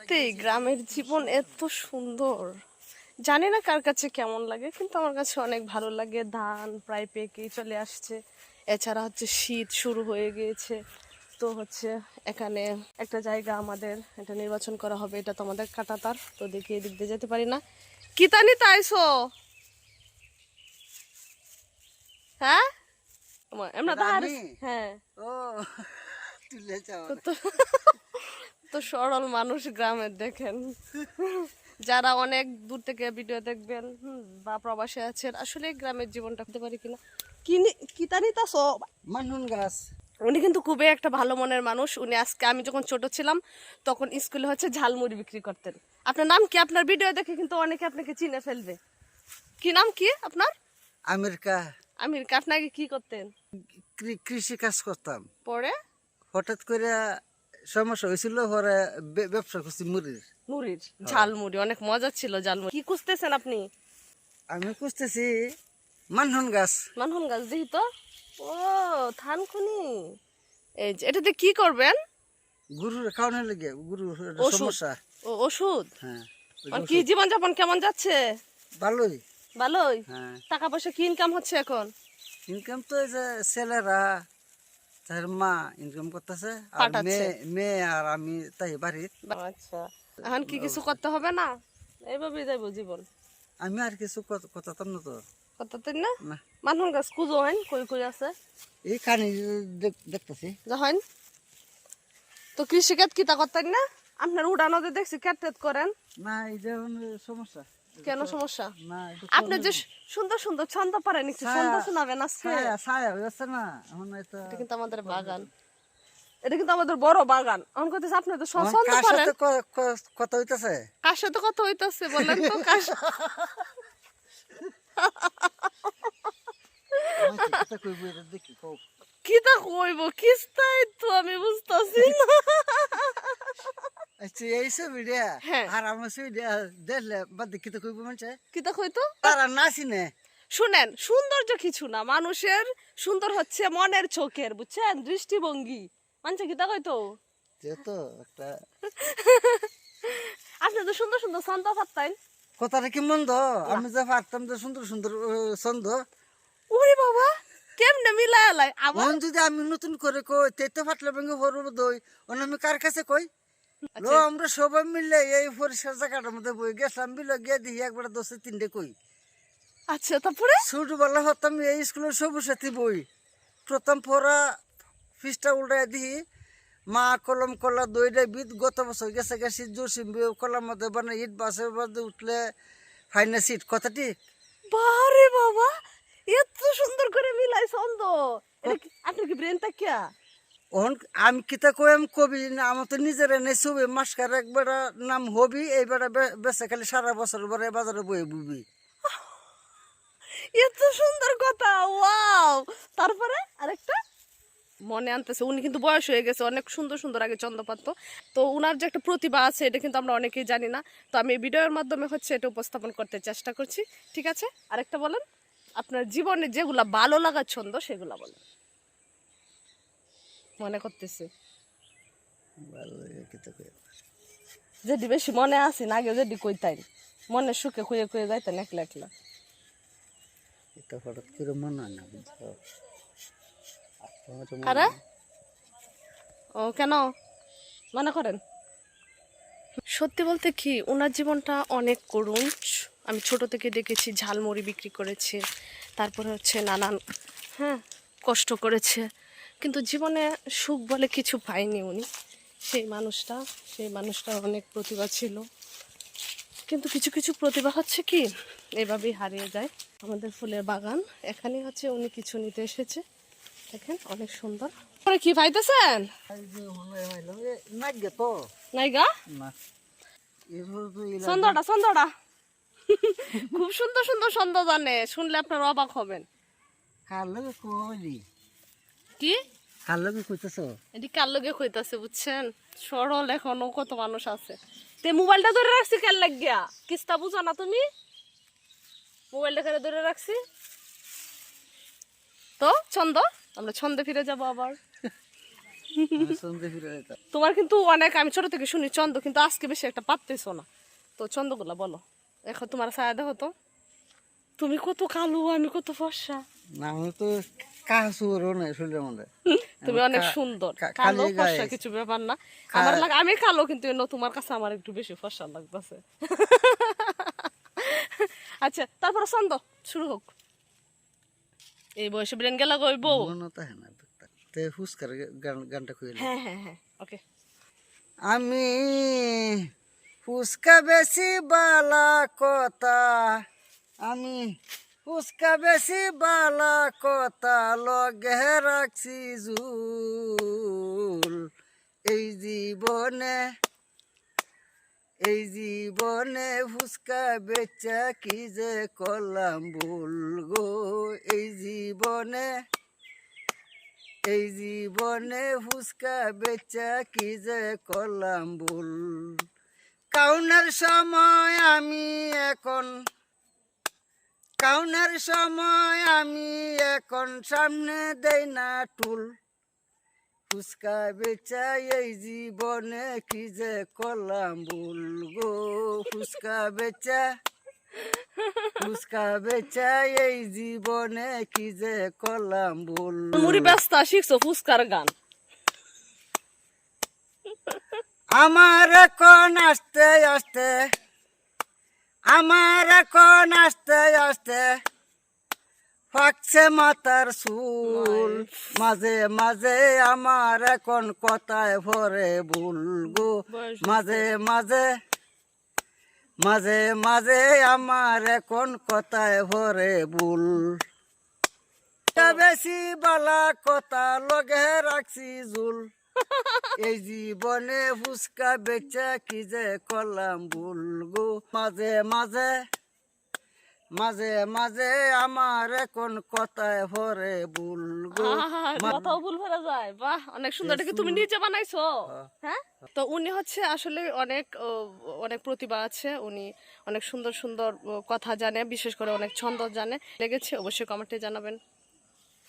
সত্যি গ্রামের জীবন এত সুন্দর। জানি না কার কাছে কেমন লাগে কিন্তু আমার কাছে অনেক ভালো লাগে। ধান প্রায় পেকেই চলে আসছে। এছাড়া হচ্ছে শীত শুরু হয়ে গিয়েছে। তো হচ্ছে এখানে একটা জায়গা আমাদের এটা নির্বাচন করা হবে এটা তো আমাদের কাটাতার। তো দেখি এদিক দিয়ে যেতে পারি না। কিতানি তাইছো? হ্যাঁ? আমি? হ্যাঁ। ও তুলে যাও। তো তো সরল মানুষ গ্রামের দেখেন। যারা অনেক দূর থেকে ভিডিও দেখবেন বা প্রবাসে আছেন আসলে গ্রামের জীবনটা করতে পারি কিনা? কিনি কিতানি তা সব। মানুন গাছ। উনি কিন্তু খুবই একটা ভালো মনের মানুষ। উনি আজকে আমি যখন ছোট ছিলাম তখন স্কুলে হচ্ছে ঝালমুড়ি বিক্রি করতেন। আপনার নাম কি? আপনার ভিডিও দেখে কিন্তু অনেকে আপনাকে চিনে ফেলবে। কি নাম কি আপনার? আমেরিকা। আমেরিকা আপনাকে কি করতেন? কৃষি কাজ করতাম। পরে? হঠাৎ করে সমস্যা হয়েছিল পরে ব্যবসা করছি মুড়ির। মুড়ির? ঝালমুড়ি অনেক মজা ছিল ঝালমুড়ি কি খুঁজতেছেন আপনি? আমি খুঁজতেছি মানহন গাছ। মানহন গাছ দেখি তো ও থানকুনি। এই যে এটাতে কি করবেন? গুরুর খাওয়ানোর লেগে গুরুর সমস্যা। ও ওষুধ? হ্যাঁ কি জীবন যাপন কেমন যাচ্ছে? ভালোই। ভালোই? হ্যাঁ। টাকা পয়সা কি ইনকাম হচ্ছে এখন? ইনকাম তো এই যে ছেলেরা তার মা ইনকাম করতেছে আর মেয়ে মেয়ে আর আমি তাই বাড়ির। আচ্ছা এখন কি কিছু করতে হবে না? এইভাবেই যাইব জীবন। আমি আর কিছু করতাম না তো। করতে না? হইন কই কই আছে? এই কানি দেখতেছি। যখন তো কৃষিকাজ কিতা করতেন না? আপনার উড়ানোতে দেখছি ক্যাট করেন। না এই যে সমস্যা। কেন সমস্যা? আপনি যে সুন্দর সুন্দর ছন্দ পারেন একটু ছন্দ শোনাবেন আজকে। ছায়া ছায়া না এখন এটা কিন্তু আমাদের বাগান। এটা কিন্তু আমাদের বড় বাগান। এখন আপনি তো ছন্দ পারেন সাথে ক- ক- কথা হইতেছে? কার সাথে কথা হইতাছে বলেন তো কার। কি তা কইব তো আমি বুঝতাছি না। দেখলে তো কইতো তারা শুনেন সৌন্দর্য কিছু না মানুষের সুন্দর হচ্ছে মনের চোখের বুঝছেন দৃষ্টিভঙ্গি মানুষে কি তা কইতো যেহেতু একটা আপনি তো সুন্দর সুন্দর ছন্দ পারতেন কথাটা কি মন্দ আমি যে পারতাম যে সুন্দর সুন্দর ছন্দ ওরে বাবা কেমনে মিলাই আলাই আবার যদি আমি নতুন করে কই তেতে ফাটলে ভেঙে ভরব দই ওন আমি কার কাছে কই আমরা সবাই মিলে এই পরিষ্কার জায়গাটার মধ্যে বই গেছিলাম বিলে গিয়ে দিই একবার দশে তিনটে কই। আচ্ছা তারপরে? ছোটবেলা হতাম এই স্কুলের সবুজ সাথী বই। প্রথম পড়া ফিসটা উল্টাই দিই মা কলম কলা দইটা বিদ গত বছর গেছে গেছি জোরসিম কলার মধ্যে মানে ইট বাসের মধ্যে উঠলে ফাইনা সিট কথা ঠিক? বারে বাবা এত সুন্দর করে মিলাই ছন্দ এটা কি- আপনার কি ব্রেন তাকিয়া ওহন, আমি কিতা কইম কবি না, আমার তো নিজের এনে ছবি, মাসকার একবার নাম হবি, এইবার বেসে খালি সারা বছর পরে বাজারে বয়ে বুবি। এত সুন্দর কথা, ওয়াও! তারপরে আরেকটা? মনে আনতেছে, উনি কিন্তু বয়স হয়ে গেছে, অনেক সুন্দর সুন্দর আগে চন্দ্র পারতো তো উনার যে একটা প্রতিভা আছে, এটা কিন্তু আমরা অনেকেই জানি না। তো আমি ভিডিওর মাধ্যমে হচ্ছে এটা উপস্থাপন করতে চেষ্টা করছি, ঠিক আছে? আরেকটা বলেন? আপনার জীবনে যেগুলা ভালো লাগার ছন্দ, সেগুলা বলেন। মনে করতেছি। যেটি বেশি মনে আছে না আগে যেটি কইতাই মনে সুখে খুঁয়ে খুঁয়ে যাইতেন একলা একলা। এটা হঠাৎ করে মনে হয় না বুঝছ? আরে? ও কেন? মনে করেন? সত্যি বলতে কি ওনার জীবনটা অনেক করুণ। আমি ছোট থেকে দেখেছি ঝালমুড়ি বিক্রি করেছে তারপরে হচ্ছে নানান হ্যাঁ কষ্ট করেছে। কিন্তু জীবনে সুখ বলে কিছু পায়নি উনি। সেই মানুষটা সেই মানুষটার অনেক প্রতিভা ছিল। কিন্তু কিছু কিছু প্রতিভা হচ্ছে কি এভাবেই হারিয়ে যায়। আমাদের ফুলের বাগান এখানে হচ্ছে উনি কিছু নিতে এসেছে। দেখেন অনেক সুন্দর। পরে কি পাইতেছেন সন্ধ্যাটা সন্ধ্যাটা। খুব সুন্দর সুন্দর সন্ধ্যা জানে। শুনলে আপনার অবাক হবেন। কইলি। কি? কার লগে কইতেছ এটি কার লগে কইতাছে বুঝছেন? সরল এখনও কত মানুষ আছে। তে মোবাইলটা ধরে রাখছি কার লাগিয়া? কিস্তা বুঝো না তুমি? মোবাইলটা ধরে রাখছি তো ছন্দ আমরা ছন্দে ফিরে যাব আবার। তোমার কিন্তু অনেক আমি ছোট থেকে শুনি চন্দ কিন্তু আজকে বেশি একটা পারতেছো না। তো চন্দগুলা বলো। এখন তোমার ছায়া দেখো তো। তুমি কত কালো আমি কত ফর্সা। না আমি তো কাহাসুরও নাই শরীরের মধ্যে। তুমি অনেক সুন্দর। কালো ফর্সা কিছু ব্যাপার না। আমার লাগে আমি কালো কিন্তু তোমার কাছে আমার একটু বেশি ফর্সা লাগতেছে। আচ্ছা তারপরে ছন্দ শুরু হোক। এই বয়সে ব্রেন গেলা গইব তো হ্যাঁ না তে হুস্কার গানটা কইলে হ্যাঁ হ্যাঁ হ্যাঁ ওকে। আমি ফুসকা বেশি বালা কথা। আমি ফুসকা বেশি বালা কথা লগে রাখছি জুল এই জীবনে এই জীবনে ফুসকা বেচা কি যে করলাম ভুল গো? এই জীবনে এই জীবনে ফুসকা বেচা কি যে করলাম ভুল? কাউনের সময় আমি এখন কাউনের সময় আমি এখন সামনে দেই না টুল। ফুচকা বেচা এই জীবনে কি যে করলাম ভুল গো ফুচকা বেচা ফুসকা বেচা এই জীবনে কি যে করলাম ভুল মুড়ি ব্যস্ত শিখছো ফুসকার গান। আমার এখন আসতে আসতে আমার এখন আস্তে আস্তে ফাঁকছে মাথার চুল। মাঝে মাঝে আমার এখন কথায় ভরে ভুল গো। মাঝে মাঝে মাঝে মাঝে আমার এখন কথায় ভরে ভুল। বেশি বালা কথা লগে রাখছি জুল। এই জীবনে ফুসকা বেচা কি যে করলাম মাঝে মাঝে মাঝে মাঝে আমার এখন কথায় ভরে কথাও ভুল ভরা যায়। বাহ অনেক সুন্দর এটা কি তুমি নিজে বানাইছো? হ্যাঁ। তো উনি হচ্ছে আসলে অনেক অনেক প্রতিভা আছে। উনি অনেক সুন্দর সুন্দর কথা জানে বিশেষ করে অনেক ছন্দ জানে। লেগেছে অবশ্যই কমেন্টে জানাবেন।